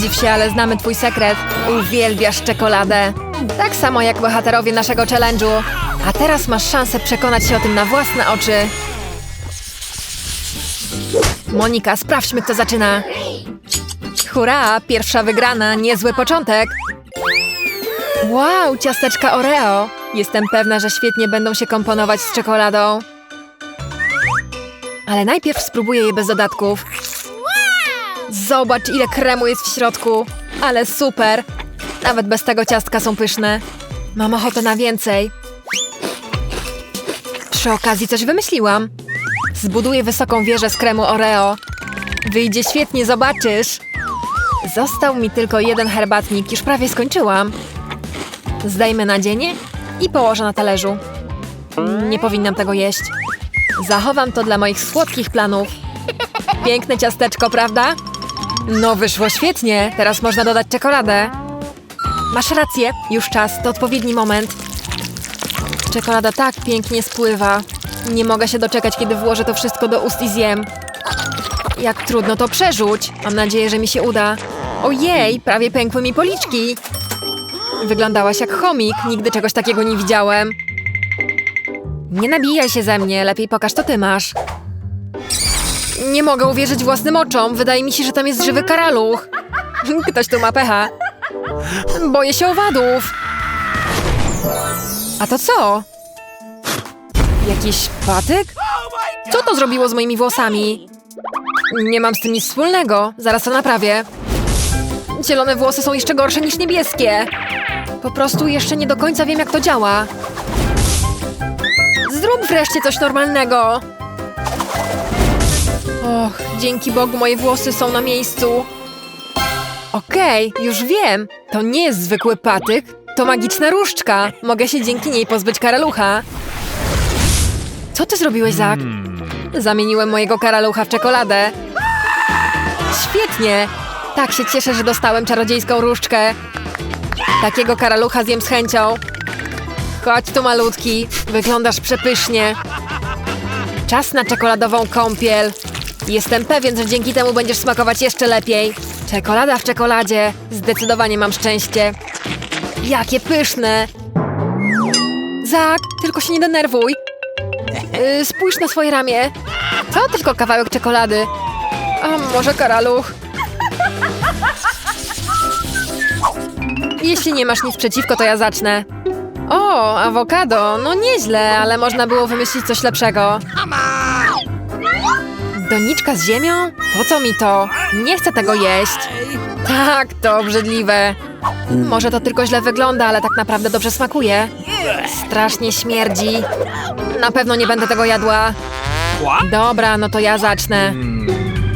zdziw się, ale znamy twój sekret. Uwielbiasz czekoladę. Tak samo jak bohaterowie naszego challenge'u. A teraz masz szansę przekonać się o tym na własne oczy. Monika, sprawdźmy, kto zaczyna. Hurra, pierwsza wygrana, niezły początek. Wow, ciasteczka Oreo. Jestem pewna, że świetnie będą się komponować z czekoladą. Ale najpierw spróbuję je bez dodatków. Zobacz, ile kremu jest w środku. Ale super. Nawet bez tego ciastka są pyszne. Mam ochotę na więcej. Przy okazji coś wymyśliłam. Zbuduję wysoką wieżę z kremu Oreo. Wyjdzie świetnie, zobaczysz. Został mi tylko jeden herbatnik, już prawie skończyłam. Zdejmę nadzienie i położę na talerzu. Nie powinnam tego jeść. Zachowam to dla moich słodkich planów. Piękne ciasteczko, prawda? No, wyszło świetnie. Teraz można dodać czekoladę. Masz rację, już czas, to odpowiedni moment. Czekolada tak pięknie spływa. Nie mogę się doczekać, kiedy włożę to wszystko do ust i zjem. Jak trudno to przerzuć. Mam nadzieję, że mi się uda. Ojej, prawie pękły mi policzki. Wyglądałaś jak chomik, nigdy czegoś takiego nie widziałem. Nie nabijaj się ze mnie, lepiej pokaż, to ty masz. Nie mogę uwierzyć własnym oczom, wydaje mi się, że tam jest żywy karaluch. Ktoś tu ma pecha. Boję się owadów. A to co? Jakiś patyk? Co to zrobiło z moimi włosami? Nie mam z tym nic wspólnego, zaraz to naprawię. Zielone włosy są jeszcze gorsze niż niebieskie. Po prostu jeszcze nie do końca wiem, jak to działa. Zrób wreszcie coś normalnego. Och, dzięki Bogu moje włosy są na miejscu. Okej, już wiem. To nie jest zwykły patyk, to magiczna różdżka. Mogę się dzięki niej pozbyć karalucha. Co ty zrobiłeś, Zak? Zamieniłem mojego karalucha w czekoladę. Świetnie! Tak się cieszę, że dostałem czarodziejską różdżkę. Takiego karalucha zjem z chęcią. Chodź tu, malutki. Wyglądasz przepysznie. Czas na czekoladową kąpiel. Jestem pewien, że dzięki temu będziesz smakować jeszcze lepiej. Czekolada w czekoladzie. Zdecydowanie mam szczęście. Jakie pyszne! Zak, tylko się nie denerwuj. Yy, spójrz na swoje ramię. Co tylko kawałek czekolady? A może karaluch? Jeśli nie masz nic przeciwko, to ja zacznę. O, awokado. No nieźle, ale można było wymyślić coś lepszego. Doniczka z ziemią? Po co mi to? Nie chcę tego jeść. Tak, to obrzydliwe. Może to tylko źle wygląda, ale tak naprawdę dobrze smakuje. Strasznie śmierdzi. Na pewno nie będę tego jadła. Dobra, no to ja zacznę.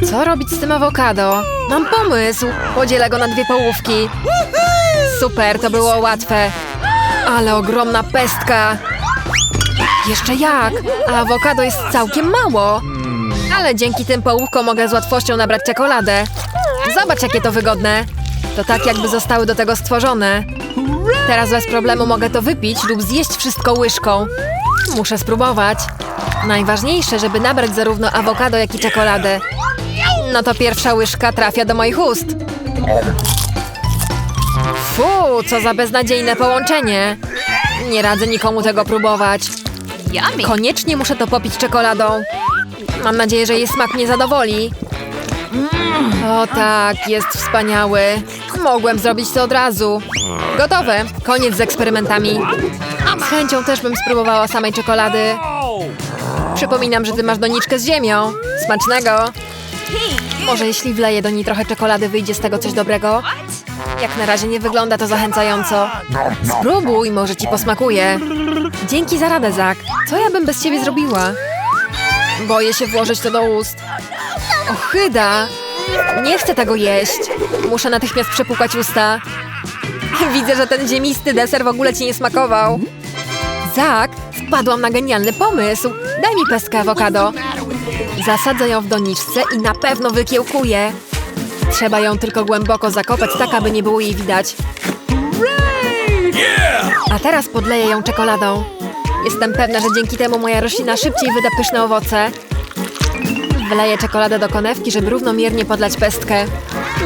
Co robić z tym awokado? Mam pomysł. Podzielę go na dwie połówki. Super, to było łatwe. Ale ogromna pestka. Jeszcze jak? A awokado jest całkiem mało. Ale dzięki tym połówkom mogę z łatwością nabrać czekoladę. Zobacz, jakie to wygodne. To tak, jakby zostały do tego stworzone. Teraz bez problemu mogę to wypić lub zjeść wszystko łyżką. Muszę spróbować. Najważniejsze, żeby nabrać zarówno awokado, jak i czekoladę. No to pierwsza łyżka trafia do moich ust. Fu, co za beznadziejne połączenie. Nie radzę nikomu tego próbować. Koniecznie muszę to popić czekoladą. Mam nadzieję, że jej smak mnie zadowoli. O tak, jest wspaniały. Mogłem zrobić to od razu. Gotowe. Koniec z eksperymentami. Z chęcią też bym spróbowała samej czekolady. Przypominam, że ty masz doniczkę z ziemią. Smacznego. Może jeśli wleję do niej trochę czekolady, wyjdzie z tego coś dobrego? Jak na razie nie wygląda to zachęcająco. Spróbuj, może ci posmakuje. Dzięki za radę, Zak. Co ja bym bez ciebie zrobiła? Boję się włożyć to do ust. Ochyda! Nie chcę tego jeść. Muszę natychmiast przepukać usta. Widzę, że ten ziemisty deser w ogóle ci nie smakował. Zak, wpadłam na genialny pomysł. Daj mi pestkę awokado. Zasadzę ją w doniczce i na pewno wykiełkuję. Trzeba ją tylko głęboko zakopać, tak aby nie było jej widać. A teraz podleję ją czekoladą. Jestem pewna, że dzięki temu moja roślina szybciej wyda pyszne owoce. Wleję czekoladę do konewki, żeby równomiernie podlać pestkę.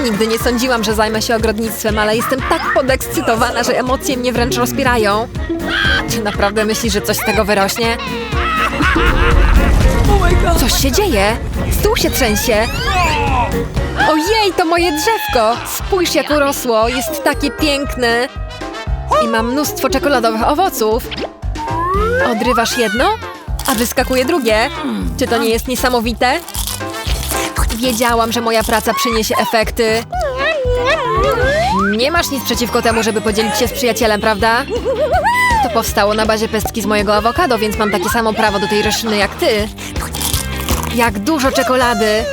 Nigdy nie sądziłam, że zajmę się ogrodnictwem, ale jestem tak podekscytowana, że emocje mnie wręcz rozpierają. Czy naprawdę myślisz, że coś z tego wyrośnie? Coś się dzieje! Stół się trzęsie! Ojej, to moje drzewko! Spójrz, jak urosło! Jest takie piękne! I mam mnóstwo czekoladowych owoców. Odrywasz jedno, a wyskakuje drugie. Czy to nie jest niesamowite? Wiedziałam, że moja praca przyniesie efekty. Nie masz nic przeciwko temu, żeby podzielić się z przyjacielem, prawda? To powstało na bazie pestki z mojego awokado, więc mam takie samo prawo do tej rośliny jak ty. Jak dużo czekolady!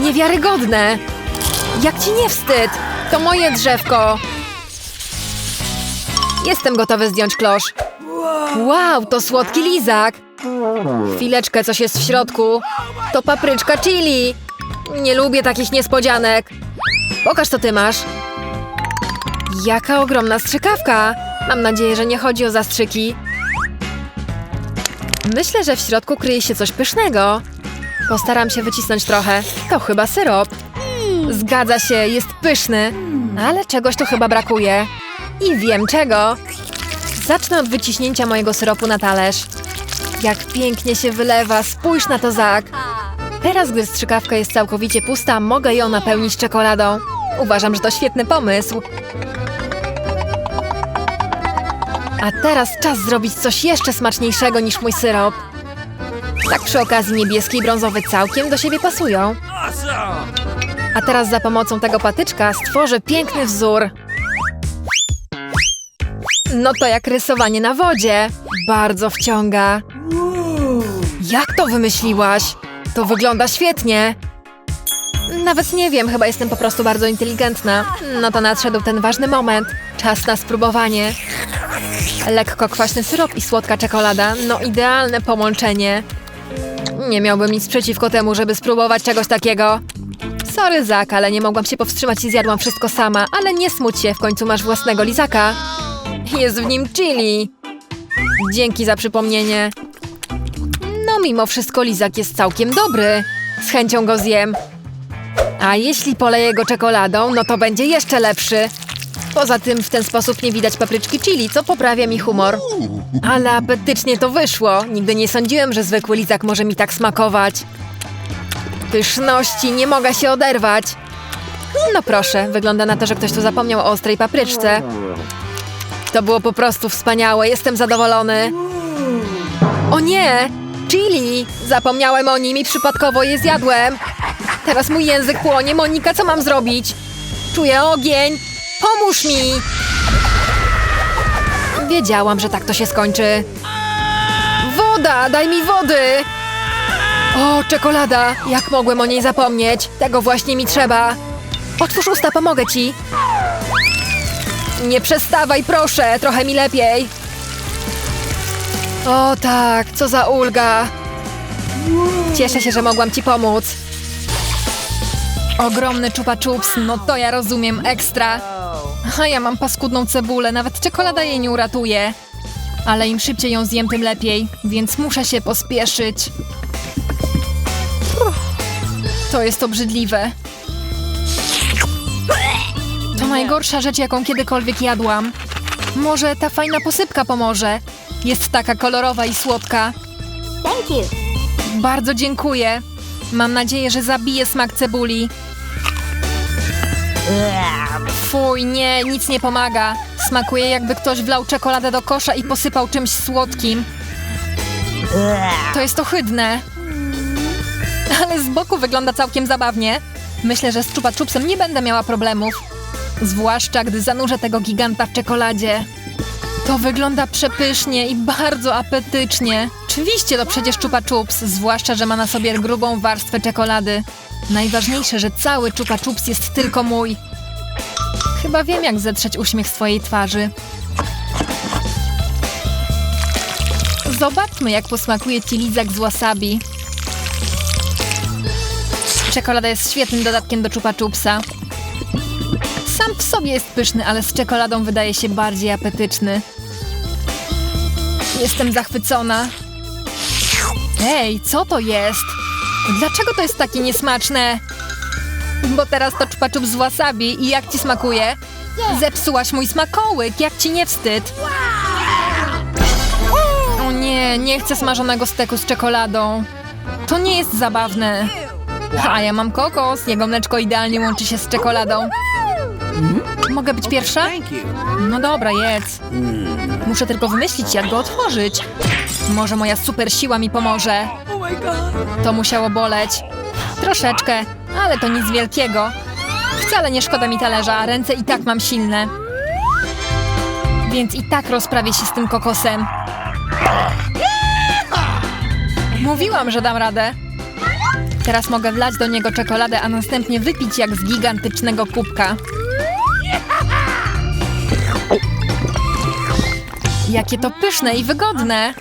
Niewiarygodne! Jak ci nie wstyd? To moje drzewko! Jestem gotowy zdjąć klosz. Wow, to słodki lizak! Chwileczkę, coś jest w środku. To papryczka chili! Nie lubię takich niespodzianek. Pokaż, co ty masz. Jaka ogromna strzykawka! Mam nadzieję, że nie chodzi o zastrzyki. Myślę, że w środku kryje się coś pysznego. Postaram się wycisnąć trochę. To chyba syrop. Zgadza się, jest pyszny. Ale czegoś tu chyba brakuje. I wiem czego. Zacznę od wyciśnięcia mojego syropu na talerz. Jak pięknie się wylewa, spójrz na to, Zak. Teraz, gdy strzykawka jest całkowicie pusta, mogę ją napełnić czekoladą. Uważam, że to świetny pomysł. A teraz czas zrobić coś jeszcze smaczniejszego niż mój syrop. Tak przy okazji niebieski i brązowy całkiem do siebie pasują. A teraz za pomocą tego patyczka stworzę piękny wzór. No to jak rysowanie na wodzie. Bardzo wciąga. Jak to wymyśliłaś? To wygląda świetnie. Nawet nie wiem, chyba jestem po prostu bardzo inteligentna. No to nadszedł ten ważny moment. Czas na spróbowanie. Lekko kwaśny syrop i słodka czekolada. No idealne połączenie. Nie miałbym nic przeciwko temu, żeby spróbować czegoś takiego. Sorry, Zak, ale nie mogłam się powstrzymać i zjadłam wszystko sama. Ale nie smuć się, w końcu masz własnego lizaka. Jest w nim chili. Dzięki za przypomnienie. No mimo wszystko lizak jest całkiem dobry. Z chęcią go zjem. A jeśli poleję go czekoladą, no to będzie jeszcze lepszy. Poza tym w ten sposób nie widać papryczki chili, co poprawia mi humor. Ale apetycznie to wyszło. Nigdy nie sądziłem, że zwykły lizak może mi tak smakować. Pyszności, nie mogę się oderwać. No proszę, wygląda na to, że ktoś tu zapomniał o ostrej papryczce. To było po prostu wspaniałe, jestem zadowolony. O nie! Chili! Zapomniałem o nim i przypadkowo je zjadłem. Teraz mój język płonie. Monika, co mam zrobić? Czuję ogień. Pomóż mi! Wiedziałam, że tak to się skończy. Woda! Daj mi wody! O, czekolada! Jak mogłem o niej zapomnieć? Tego właśnie mi trzeba. Otwórz usta, pomogę ci. Nie przestawaj, proszę, trochę mi lepiej. O tak, co za ulga. Cieszę się, że mogłam ci pomóc. Ogromny chupa chups, no to ja rozumiem, ekstra. A ja mam paskudną cebulę, nawet czekolada jej nie uratuje. Ale im szybciej ją zjem, tym lepiej, więc muszę się pospieszyć. To jest obrzydliwe. Najgorsza rzecz, jaką kiedykolwiek jadłam. Może ta fajna posypka pomoże. Jest taka kolorowa i słodka. Thank you. Bardzo dziękuję. Mam nadzieję, że zabije smak cebuli. Fuj, nie, nic nie pomaga. Smakuje jakby ktoś wlał czekoladę do kosza i posypał czymś słodkim. To jest ohydne. Ale z boku wygląda całkiem zabawnie. Myślę, że z chupa chupsem nie będę miała problemów. Zwłaszcza, gdy zanurzę tego giganta w czekoladzie. To wygląda przepysznie i bardzo apetycznie. Oczywiście to przecież chupa chups, zwłaszcza, że ma na sobie grubą warstwę czekolady. Najważniejsze, że cały chupa chups jest tylko mój. Chyba wiem, jak zetrzeć uśmiech z twojej twarzy. Zobaczmy, jak posmakuje ci lizak z wasabi. Czekolada jest świetnym dodatkiem do chupa chupsa. Sam w sobie jest pyszny, ale z czekoladą wydaje się bardziej apetyczny. Jestem zachwycona. Ej, co to jest? Dlaczego to jest takie niesmaczne? Bo teraz to czpaczup z wasabi i jak ci smakuje? Zepsułaś mój smakołyk, jak ci nie wstyd? O nie, nie chcę smażonego steku z czekoladą. To nie jest zabawne. A ja mam kokos, jego mleczko idealnie łączy się z czekoladą. Mogę być pierwsza? No dobra, jedz. Muszę tylko wymyślić, jak go otworzyć. Może moja super siła mi pomoże. To musiało boleć. Troszeczkę, ale to nic wielkiego. Wcale nie szkoda mi talerza, a ręce i tak mam silne. Więc i tak rozprawię się z tym kokosem. Mówiłam, że dam radę. Teraz mogę wlać do niego czekoladę, a następnie wypić jak z gigantycznego kubka. Jakie to pyszne i wygodne.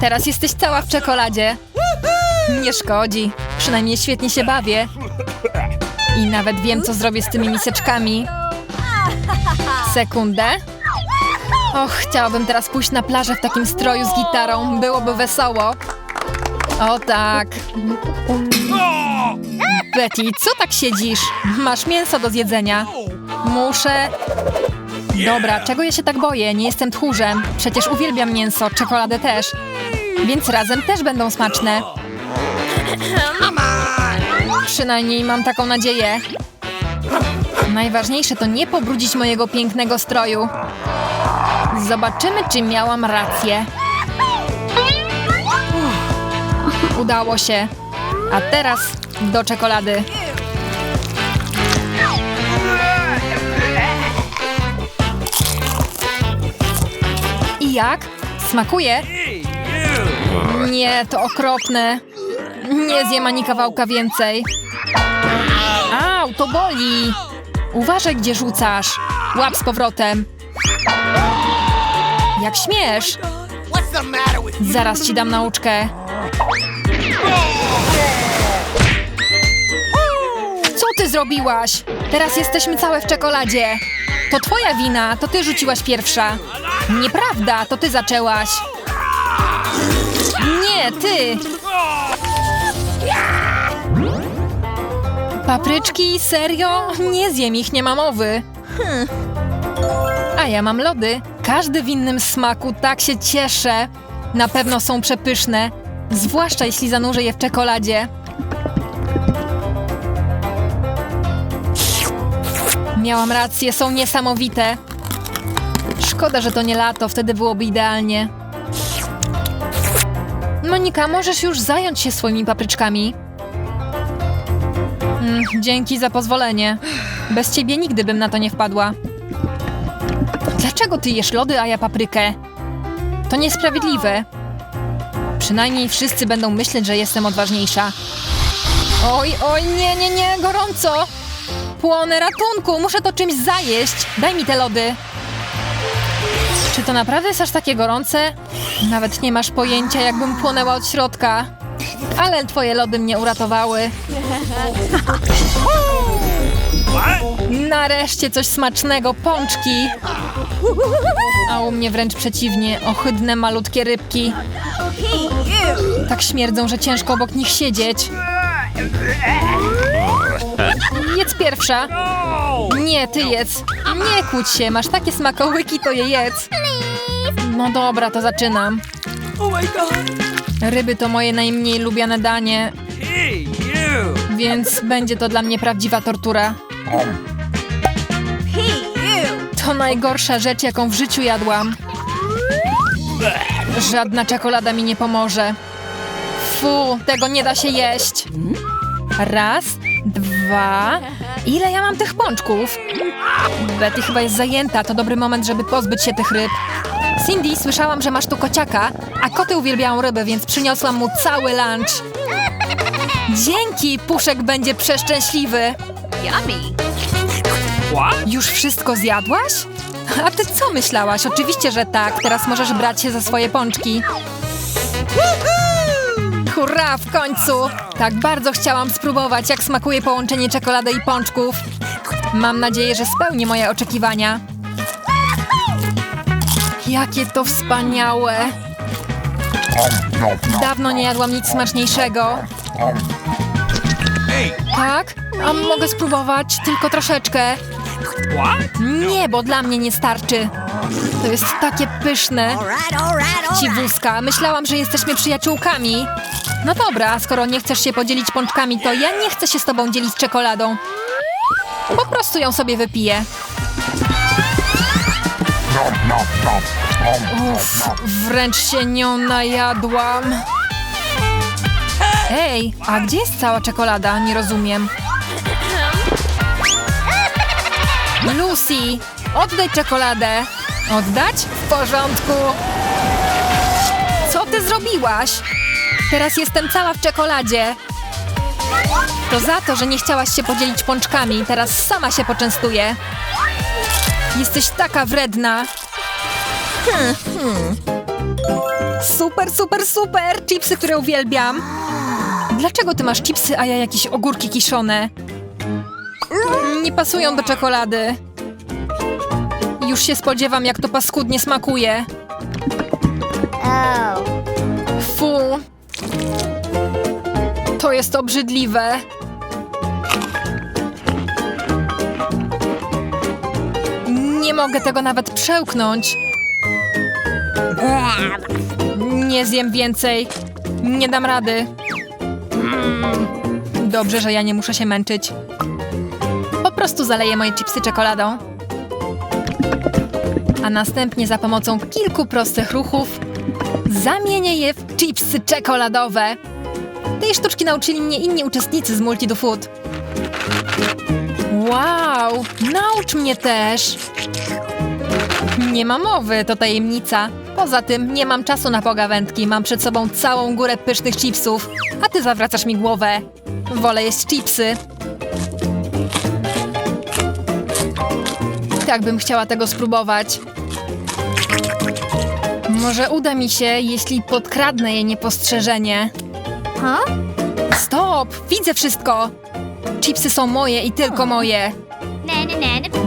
Teraz jesteś cała w czekoladzie. Nie szkodzi. Przynajmniej świetnie się bawię. I nawet wiem, co zrobię z tymi miseczkami. Sekundę. Och, chciałabym teraz pójść na plażę w takim stroju z gitarą. Byłoby wesoło. O tak. Betty, co tak siedzisz? Masz mięso do zjedzenia. Muszę... Dobra, czego ja się tak boję? Nie jestem tchórzem. Przecież uwielbiam mięso, czekoladę też. Więc razem też będą smaczne. Przynajmniej mam taką nadzieję. Najważniejsze to nie pobrudzić mojego pięknego stroju. Zobaczymy, czy miałam rację. Udało się. A teraz do czekolady. Jak? Smakuje? Nie, to okropne. Nie zjem ani kawałka więcej. Au, to boli. Uważaj, gdzie rzucasz. Łap z powrotem. Jak śmiesz. Zaraz ci dam nauczkę. Co ty zrobiłaś? Teraz jesteśmy całe w czekoladzie. To twoja wina, to ty rzuciłaś pierwsza. Nieprawda, to ty zaczęłaś. Nie, ty. Papryczki? Serio? Nie zjem ich, nie ma mowy. A ja mam lody. Każdy w innym smaku, tak się cieszę. Na pewno są przepyszne. Zwłaszcza jeśli zanurzę je w czekoladzie. Miałam rację, są niesamowite. Szkoda, że to nie lato, wtedy byłoby idealnie. Monika, możesz już zająć się swoimi papryczkami. Mm, dzięki za pozwolenie. Bez ciebie nigdy bym na to nie wpadła. Dlaczego ty jesz lody, a ja paprykę? To niesprawiedliwe. Przynajmniej wszyscy będą myśleć, że jestem odważniejsza. Oj, oj, nie, nie, nie, gorąco! Płonę, ratunku, muszę to czymś zajeść. Daj mi te lody. Czy to naprawdę jest aż takie gorące? Nawet nie masz pojęcia, jakbym płonęła od środka. Ale twoje lody mnie uratowały. Nareszcie coś smacznego, pączki. A u mnie wręcz przeciwnie, ohydne malutkie rybki. Tak śmierdzą, że ciężko obok nich siedzieć. Jedz pierwsza. Nie, ty jedz. Nie kłóć się, masz takie smakołyki, to je jedz. No dobra, to zaczynam. Ryby to moje najmniej lubiane danie, więc będzie to dla mnie prawdziwa tortura. To najgorsza rzecz, jaką w życiu jadłam. Żadna czekolada mi nie pomoże. Fu, tego nie da się jeść. Raz, dwa. Ile ja mam tych pączków? Betty chyba jest zajęta, to dobry moment, żeby pozbyć się tych ryb. Cindy, słyszałam, że masz tu kociaka, a koty uwielbiają ryby, więc przyniosłam mu cały lunch. Dzięki, Puszek będzie przeszczęśliwy. What? Już wszystko zjadłaś? A ty co myślałaś? Oczywiście, że tak. Teraz możesz brać się za swoje pączki. Hurra, w końcu! Tak bardzo chciałam spróbować, jak smakuje połączenie czekolady i pączków. Mam nadzieję, że spełni moje oczekiwania. Jakie to wspaniałe! Dawno nie jadłam nic smaczniejszego. Tak? A mogę spróbować? Tylko troszeczkę. Nie, bo dla mnie nie starczy. To jest takie pyszne. Ciwuska, myślałam, że jesteśmy przyjaciółkami. No dobra, skoro nie chcesz się podzielić pączkami, to ja nie chcę się z tobą dzielić czekoladą. Po prostu ją sobie wypiję. Uff, wręcz się nią najadłam. Ej, a gdzie jest cała czekolada? Nie rozumiem. Lucy, oddaj czekoladę. Oddać? W porządku. Co ty zrobiłaś? Teraz jestem cała w czekoladzie. To za to, że nie chciałaś się podzielić pączkami. Teraz sama się poczęstuję. Jesteś taka wredna. Hmm, hmm. Super, super, super! Chipsy, które uwielbiam. Dlaczego ty masz chipsy, a ja jakieś ogórki kiszone? Nie pasują do czekolady. Już się spodziewam, jak to paskudnie smakuje. Fu. To jest obrzydliwe. Nie mogę tego nawet przełknąć. Nie zjem więcej. Nie dam rady. Mm. Dobrze, że ja nie muszę się męczyć. Po prostu zaleję moje chipsy czekoladą. A następnie za pomocą kilku prostych ruchów zamienię je w chipsy czekoladowe. Tej sztuczki nauczyli mnie inni uczestnicy z Multi do Food. Wow, naucz mnie też. Nie ma mowy, to tajemnica. Poza tym nie mam czasu na pogawędki, mam przed sobą całą górę pysznych chipsów, a ty zawracasz mi głowę. Wolę jeść chipsy. Tak bym chciała tego spróbować. Może uda mi się, jeśli podkradnę je niepostrzeżenie. Stop! Widzę wszystko! Chipsy są moje i tylko moje.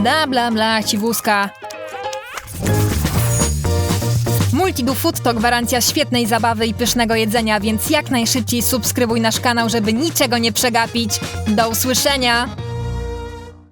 Bla bla bla, ciwuska. Multidu Food to gwarancja świetnej zabawy i pysznego jedzenia, więc jak najszybciej subskrybuj nasz kanał, żeby niczego nie przegapić. Do usłyszenia!